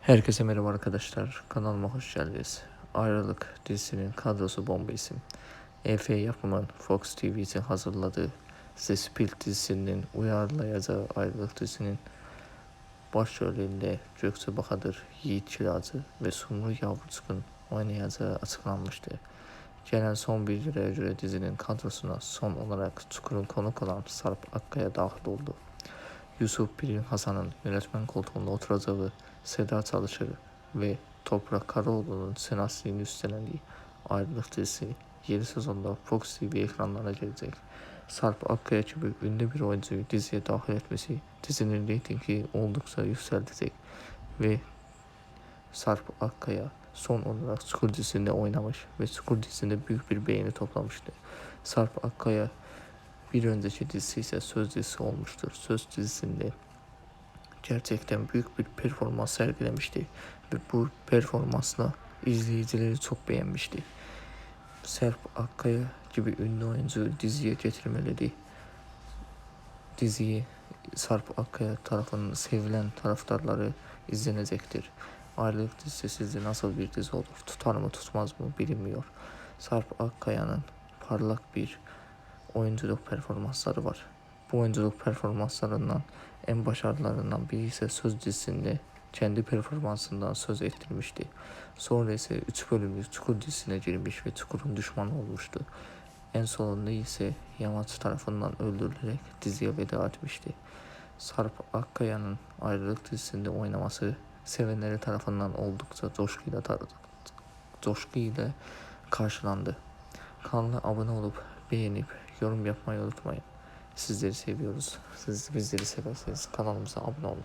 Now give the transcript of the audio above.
Herkese merhaba arkadaşlar. Kanalıma hoş geldiniz. Ayrılık dizisinin kadrosu bomba isim. EF yapımın Fox TV'si hazırladığı The Split dizisinin uyarlayacağı Ayrılık dizisinin başrolünde Gökçe Bahadır, Yiğit Çilazı ve Sumru Yavruçkun oynayacağı açıklanmıştı. Gelen son bilgilere göre dizinin kadrosuna son olarak Çukur'un konuk olan Sarp Akkaya dahil oldu. Yusuf Bilin Hasan'ın yönetmen koltuğunda oturacağı Seda Çalışır ve Toprak Karaoğlu'nun senaristliğini üstlendiği Ayrılık dizisi yeni sezonda Fox TV ekranlarına gelecek. Sarp Akkaya gibi ünlü bir oyuncuyu diziye dahil etmesi dizinin reytingi oldukça yükseltecek ve Sarp Akkaya son olarak Çukur dizisinde oynamış ve Çukur dizisinde büyük bir beğeni toplamıştı. Sarp Akkaya bir önceki dizisi ise Söz dizisi olmuştur. Söz dizisinde gerçekten büyük bir performans sergilemişti ve bu performansla izleyicileri çok beğenmişti. Serp Akkaya gibi ünlü oyuncu diziye getirmeleri diziyi Sarp Akkaya tarafından sevilen taraftarları izlenecektir. Ayrılık dizisi sizce nasıl bir dizi olur? Tutar mı tutmaz mı bilinmiyor. Sarp Akkaya'nın parlak bir oyunculuk performansları var. Bu oyunculuk performanslarından en başarılarından biri ise Söz dizisinde kendi performansından söz ettirmişti. Sonra ise 3 bölümlük Çukur dizisine girmiş ve Çukur'un düşmanı olmuştu. En sonunda ise Yamaç tarafından öldürülerek diziye veda etmişti. Sarp Akkaya'nın ayrılık dizisinde oynaması sevenleri tarafından oldukça coşkuyla, coşkuyla karşılandı. Kanala abone olup beğenip yorum yapmayı unutmayın. Sizleri seviyoruz. Siz bizleri severseniz kanalımıza abone olun.